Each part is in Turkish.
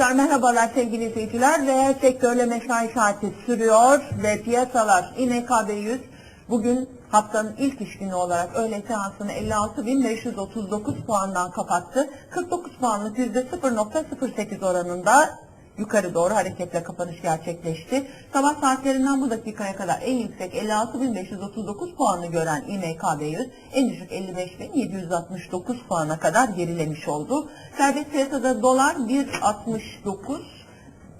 Tekrar merhabalar sevgili izleyiciler ve sektörle mesai saati sürüyor ve piyasalar İNKB 100 bugün haftanın ilk iş günü olarak öğle seansını 56.539 puandan kapattı. 49 puanlık %0.08 oranında yukarı doğru hareketle kapanış gerçekleşti. Sabah saatlerinden bu dakikaya kadar en yüksek 56.539 puanı gören İMKB 100 en düşük 55.769 puana kadar gerilemiş oldu. Serbest piyasada dolar 1.69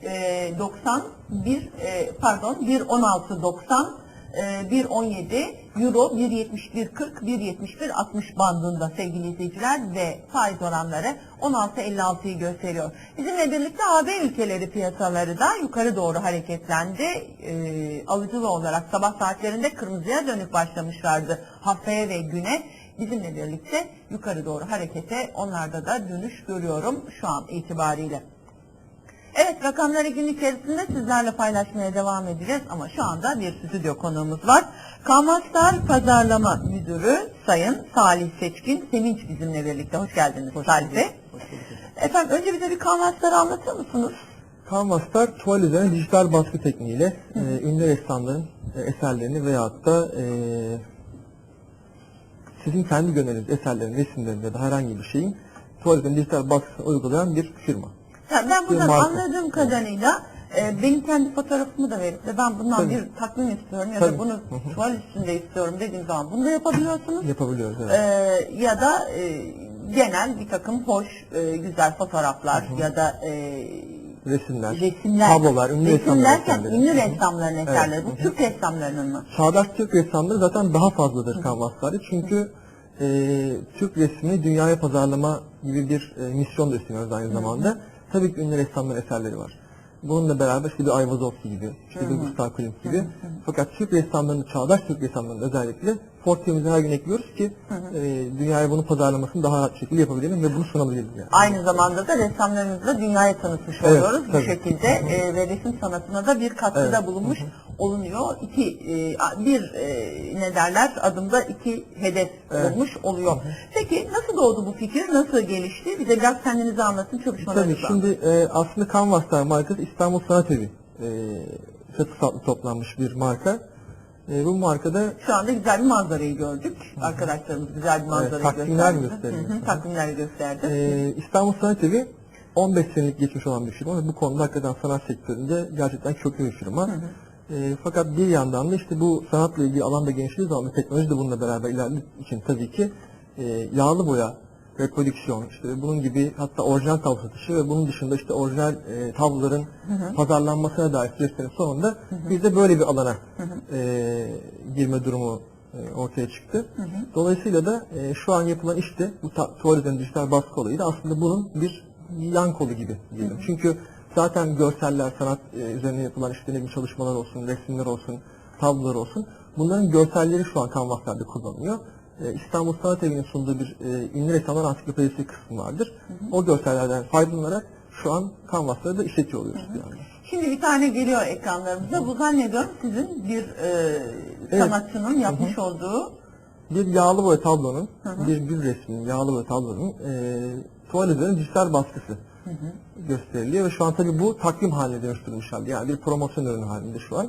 e, 90 bir e, pardon 1.16 90 e, 1.17 euro 1.71 40 1.71 60 bandında sevgili izleyiciler ve faiz oranları 16.56'yı gösteriyor. Bizimle birlikte AB ülkeleri piyasaları da yukarı doğru hareketlendi. E, alıcılı olarak sabah saatlerinde kırmızıya dönük başlamışlardı haftaya ve güne. Bizimle birlikte yukarı doğru harekete onlarda da dönüş görüyorum şu an itibariyle. Evet rakamları gün içerisinde sizlerle paylaşmaya devam edeceğiz ama şu anda bir stüdyo konuğumuz var. Kamastar Pazarlama Müdürü Sayın Salih Seçkin Sevinç bizimle birlikte. Hoş geldiniz Salih Bey. Efendim önce bize bir Kamastar'ı anlatır mısınız? Canvas'lar tuval üzerine dijital baskı tekniğiyle e, ünlü ressamların e, eserlerini veyahut da e, sizin kendi gönderiniz eserlerin, resimlerin ya da herhangi bir şeyin tuval üzerine dijital baskısını uygulayan bir firma. Ha, ben buradan marka. anladığım kadarıyla e, benim kendi fotoğrafımı da verip de ben bundan Tabii. bir takvim istiyorum ya Tabii. da bunu Hı hı. tuval üstünde istiyorum dediğim zaman bunu da yapabiliyorsunuz. Yapabiliyoruz evet. Ee, ya da e, genel bir takım hoş, e, güzel fotoğraflar ya da e, Resimler, resimler. tablolar, ünlü derken eserleri. ünlü Hı hı. ressamların eserleri. Bu Hı hı. Türk ressamlarının mı? Çağdaş Türk ressamları zaten daha fazladır Canvas'larda. Çünkü e, Türk resmini dünyaya pazarlama gibi bir e, misyon da üstleniyoruz aynı zamanda. Tabii ki ünlü ressamların eserleri var. Bununla beraber işte bir Ayvazovski gibi, işte bir Gustav Klimt gibi. Fakat Türk ressamlarının, çağdaş Türk ressamlarının özellikle portföyümüze her gün ekliyoruz ki e, dünyaya bunu pazarlamasını daha rahat şekilde yapabilelim ve bunu sunabiliriz yani. Aynı zamanda da ressamlarımızla dünyaya tanıtmış Evet, oluyoruz bu tabii. şekilde e, ve resim sanatına da bir katkıda Evet. bulunmuş olunuyor. İki e, bir e, ne derler adımda iki hedef Evet. olmuş oluyor. Peki nasıl doğdu bu fikir? Nasıl gelişti? Bize biraz kendinizi anlatın Tabii çalışmalarınızı. şimdi e, aslında Canvas'lar markası İstanbul Sanat Evi e, satlı toplanmış bir marka. E, bu markada Şu anda güzel bir manzarayı gördük. Arkadaşlarımız güzel bir manzarayı takvimler gösterdi. Hı hı, Takvimler gösterdi. e, İstanbul Sanat Evi 15 senelik geçmiş olan bir firma ve bu konuda hakikaten sanat sektöründe gerçekten köklü bir firma. E, fakat bir yandan da işte bu sanatla ilgili alanda genişlediği zaman teknoloji de bununla beraber ilerlediği için tabii ki e, yağlı boya, reprodüksiyon, işte bunun gibi hatta orijinal tablo satışı ve bunun dışında işte orijinal e, tabloların pazarlanmasına dair süreçlerin sonunda biz de böyle bir alana e, girme durumu e, ortaya çıktı. Dolayısıyla da e, şu an yapılan işte bu ta- tuval üzerine dijital baskı olayı da aslında bunun bir yan kolu gibi diyelim. Çünkü zaten görseller, sanat e, üzerine yapılan işte ne çalışmalar olsun, resimler olsun, tablolar olsun. Bunların görselleri şu an kanvaslarda kullanılıyor. E, İstanbul Sanat Evi'nin sunduğu bir e, ünlü ressamlar ansiklopedisi kısmı vardır. O görsellerden faydalanarak şu an kanvasları da işletiyor oluyoruz bir yandan. Şimdi bir tane geliyor ekranlarımıza. Bu zannediyorum sizin bir e, Evet. sanatçının yapmış olduğu bir yağlı boya tablonun, bir gül resminin, yağlı boya tablonun e, tuval üzerine dijital baskısı gösteriliyor ve şu an tabii bu takvim haline dönüştürülmüş halde. Yani bir promosyon ürünü halinde şu an.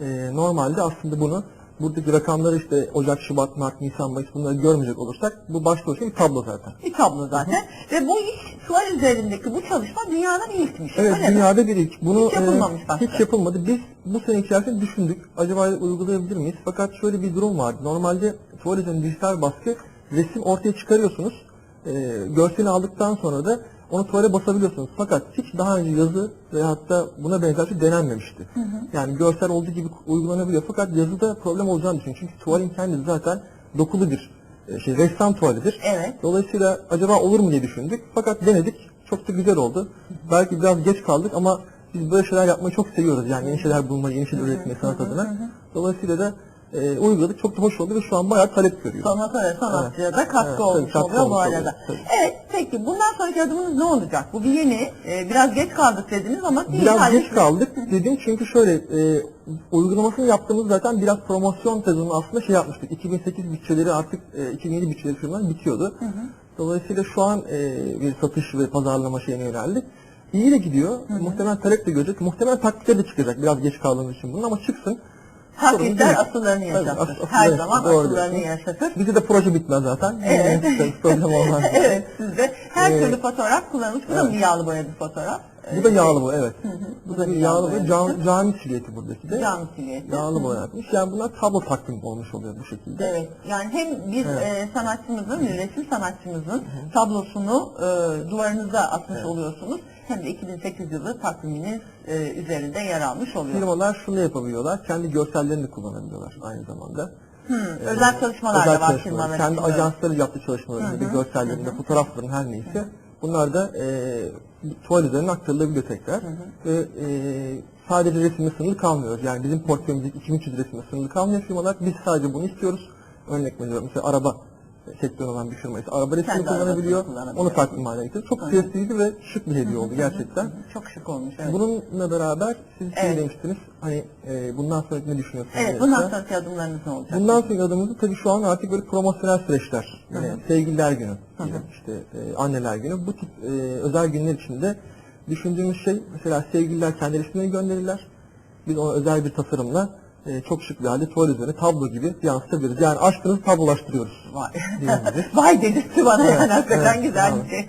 E, normalde aslında bunu buradaki rakamları işte Ocak, Şubat, Mart, Nisan, Mayıs bunları görmeyecek olursak bu başlı başına bir tablo zaten. bir tablo zaten. Ve bu iş tuval üzerindeki bu çalışma dünyanın ilkmiş. Evet öyle mi? dünyada bir ilk. Bunu Hiç yapılmamış e, başka. hiç yapılmadı. Biz bu sene içerisinde düşündük. Acaba uygulayabilir miyiz? Fakat şöyle bir durum vardı. Normalde üzerinde dijital baskı resim ortaya çıkarıyorsunuz. E, görselini aldıktan sonra da onu tuvale basabiliyorsunuz. Fakat hiç daha önce yazı ve hatta buna benzer şey denenmemişti. Yani görsel olduğu gibi uygulanabiliyor. Fakat yazıda problem olacağını düşünüyorum. Çünkü tuvalin kendisi zaten dokulu bir e, şey ressam tuvalidir. Evet. Dolayısıyla acaba olur mu diye düşündük. Fakat denedik. Çok da güzel oldu. Belki biraz geç kaldık ama biz böyle şeyler yapmayı çok seviyoruz. Yani yeni şeyler bulmayı, yeni şeyler üretmeyi sanat adına. Dolayısıyla da e, uyguladık. Çok da hoş oldu ve şu an bayağı talep görüyor. Sanata ve sanatçıya da katkı Evet, olmuş tabii, oluyor bu arada. oluyor, tabii. Evet peki bundan sonraki adımınız ne olacak? Bu bir yeni. e, biraz geç kaldık dediniz ama değil Biraz halde- geç kaldık dedim çünkü şöyle e, uygulamasını yaptığımız zaten biraz promosyon sezonu aslında şey yapmıştık. 2008 bütçeleri artık e, 2007 bütçeleri firmaların bitiyordu. Dolayısıyla şu an e, bir satış ve pazarlama şeyine yöneldik. İyi de gidiyor. Muhtemelen talep de görecek. Muhtemelen taktikler de çıkacak. Biraz geç kaldığımız için bunun ama çıksın. Taklitler değil. asıllarını Evet, yaşatır. as- Her asılları- zaman asıllarını yaşatır. Bize de proje bitmez zaten. Evet. Problem olmaz. evet sizde her Ee, türlü fotoğraf kullanılmış. Bu da evet. bir yağlı boyalı fotoğraf. Bu da yağlı bu evet. Bu Bu da bir yağlı boya. Cam, cami silüeti buradaki de. Cam silüeti. Yağlı boya yapmış. Yani bunlar tablo takvim olmuş oluyor bu şekilde. Evet. Yani hem bir Evet. e, sanatçımızın, bir resim sanatçımızın tablosunu e, duvarınıza atmış oluyorsunuz. Hem de 2008 yılı takviminiz e, üzerinde yer almış oluyor. Firmalar şunu yapabiliyorlar. Kendi görsellerini kullanabiliyorlar aynı zamanda. Hı, özel çalışmalar Özel da var firmaların. Kendi ajansları yaptığı çalışmalarında bir görsellerinde, fotoğrafların her neyse. Bunlar da e, tuval üzerine aktarılabiliyor tekrar. Ve e, sadece resimle sınırlı kalmıyoruz. Yani bizim portföyümüzdeki 2300 resimle sınırlı kalmıyor firmalar. Biz sadece bunu istiyoruz. Örnek veriyorum mesela araba sektörü olan bir firma ise araba resmini kullanabiliyor. Onu takdim haline getiriyor. Çok prestijli ve şık bir hediye oldu gerçekten. Çok şık olmuş. Evet. Bununla beraber siz şey Evet. demiştiniz. Hani e, bundan sonra ne düşünüyorsunuz? Evet, bundan sonraki adımlarınız ne olacak? Bundan sonraki adımımız tabii şu an artık böyle promosyonel süreçler. Yani sevgililer günü, diyelim, işte e, anneler günü. Bu tip e, özel günler içinde düşündüğümüz şey mesela sevgililer kendi resimlerini gönderirler. Biz ona özel bir tasarımla e, çok şık bir halde tuval üzerine tablo gibi yansıtabiliriz. Yani aşkınızı tablolaştırıyoruz. Vay. Vay dedirtti bana yani hakikaten evet, güzel bir şey.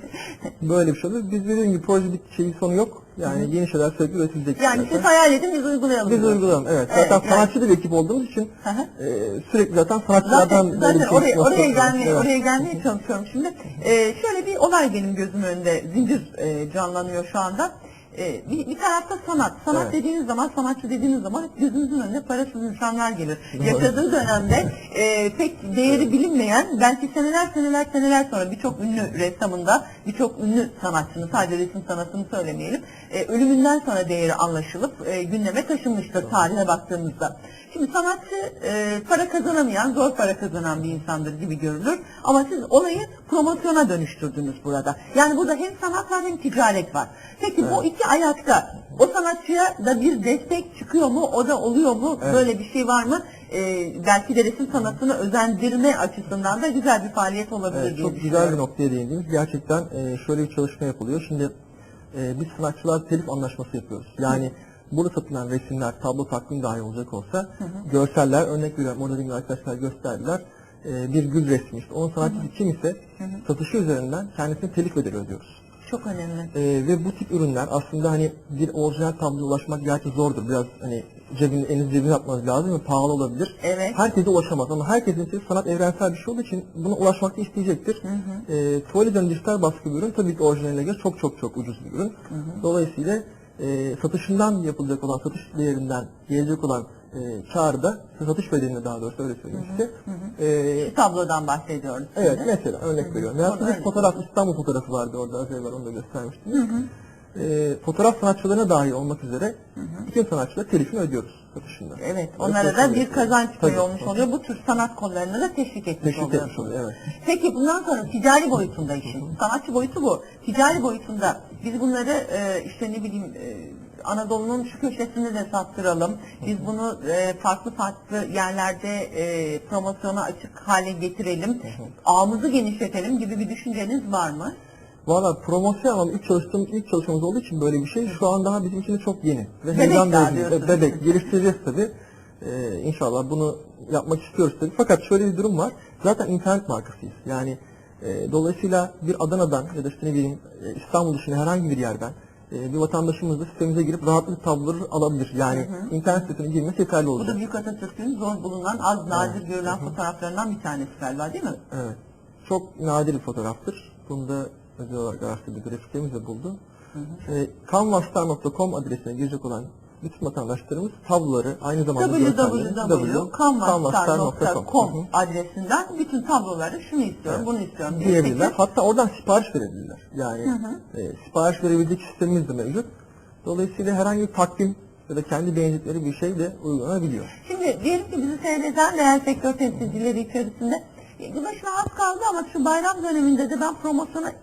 Böyle bir şey olur. Biz dediğim gibi proje bir şeyin sonu yok. Yani yeni şeyler sürekli üretilecek. Yani zaten. siz hayal edin biz uygulayalım. Biz uygulayalım evet. Evet, Zaten yani- sanatçı bir ekip olduğumuz için Hı hı. e, sürekli zaten sanatçılardan Zaten, zaten şey oraya, oraya gelmeye, Evet. oraya gelmeye çalışıyorum şimdi. Ee, şöyle bir olay benim gözümün önünde zincir e, canlanıyor şu anda. Ee, bir, bir tarafta sanat. Sanat Evet. dediğiniz zaman, sanatçı dediğiniz zaman gözünüzün önüne parasız insanlar gelir. Doğru. Yaşadığı dönemde e, pek değeri bilinmeyen, belki seneler seneler seneler sonra birçok ünlü ressamında, birçok ünlü sanatçının, sadece resim sanatını söylemeyelim, e, ölümünden sonra değeri anlaşılıp e, gündeme taşınmıştır tarihe baktığımızda. Şimdi sanatçı e, para kazanamayan, zor para kazanan bir insandır gibi görülür. Ama siz olayı promosyona dönüştürdünüz burada. Yani burada hem sanat var hem ticaret var. Peki bu iki ayakta o sanatçıya da bir destek çıkıyor mu? O da oluyor mu? Evet. Böyle bir şey var mı? E, belki de resim sanatını özendirme açısından da güzel bir faaliyet olabilir Evet, diye çok güzel bir noktaya değindiniz. Gerçekten e, şöyle bir çalışma yapılıyor. Şimdi e, biz sanatçılar telif anlaşması yapıyoruz. Yani burada satılan resimler, tablo takvim dahi olacak olsa görseller, örnek veriyorum orada arkadaşlar gösterdiler. E, bir gül resmi işte. Onun sanatçısı kim ise satışı üzerinden kendisine telif bedeli ödüyoruz. Çok önemli. E, ve bu tip ürünler aslında hani bir orijinal tabloya ulaşmak gerçi zordur. Biraz hani cebini, elinizi cebine atmanız lazım ve pahalı olabilir. Evet. Herkese ulaşamaz ama herkesin için sanat evrensel bir şey olduğu için buna ulaşmak isteyecektir. E, tuval üzerine dijital baskı bir ürün tabii ki orijinaline göre çok çok çok ucuz bir ürün. Dolayısıyla e, satışından yapılacak olan, satış değerinden gelecek olan e, kârı da, satış bedelini daha doğrusu öyle söyleyeyim size. E, Bir tablodan bahsediyoruz. Evet şimdi. mesela örnek veriyorum. Yani Onu bir örnek fotoğraf İstanbul fotoğrafı vardı orada az evvel onu da göstermiştiniz. Ee, fotoğraf sanatçılarına dahil olmak üzere bütün sanatçılara telifini ödüyoruz satışında. Evet, onlara da bir kazanç payı olmuş tabii. oluyor. Bu tür sanat kollarına da teşvik etmiş Teşvik etmiş oluyorsunuz. oluyor evet. Peki bundan sonra ticari boyutunda işin. Sanatçı boyutu bu. Ticari boyutunda biz bunları e, işte ne bileyim e, Anadolu'nun şu köşesinde de sattıralım. Biz bunu e, farklı farklı yerlerde e, promosyona açık hale getirelim. Ağımızı genişletelim gibi bir düşünceniz var mı? Valla promosyon anlamda ilk çalıştığım ilk çalışmamız olduğu için böyle bir şey şu an daha bizim için de çok yeni. Ve Bebek heyecan daha verici. diyorsunuz. Be- Bebek. Geliştireceğiz tabii. Ee, inşallah bunu yapmak istiyoruz tabii. Fakat şöyle bir durum var. Zaten internet markasıyız. Yani e, dolayısıyla bir Adana'dan ya da işte ne bileyim e, İstanbul dışında herhangi bir yerden e, bir vatandaşımız da sitemize girip rahatlıkla tabloları alabilir. Yani internet sitesine girmesi yeterli Bu olacak. da Büyük Atatürk'ün zor bulunan, az nadir görülen fotoğraflarından bir tanesi galiba değil mi? Evet. Çok nadir bir fotoğraftır. Bunu da özel olarak araştırdık, grafiklerimiz de buldu. Ee, canvastar.com adresine girecek olan bütün vatandaşlarımız tabloları aynı zamanda www.canvastar.com adresinden bütün tabloları şunu istiyorum, bunu istiyorum diye diyebilirler. Hatta oradan sipariş verebilirler. Yani e, sipariş verebilecek sistemimiz de mevcut. Dolayısıyla herhangi bir takvim ya da kendi beğendikleri bir şey de uygulanabiliyor. Şimdi diyelim ki bizi seyreden değer sektör temsilcileri içerisinde "Ya, yılbaşına az kaldı ama şu bayram döneminde de ben promosyona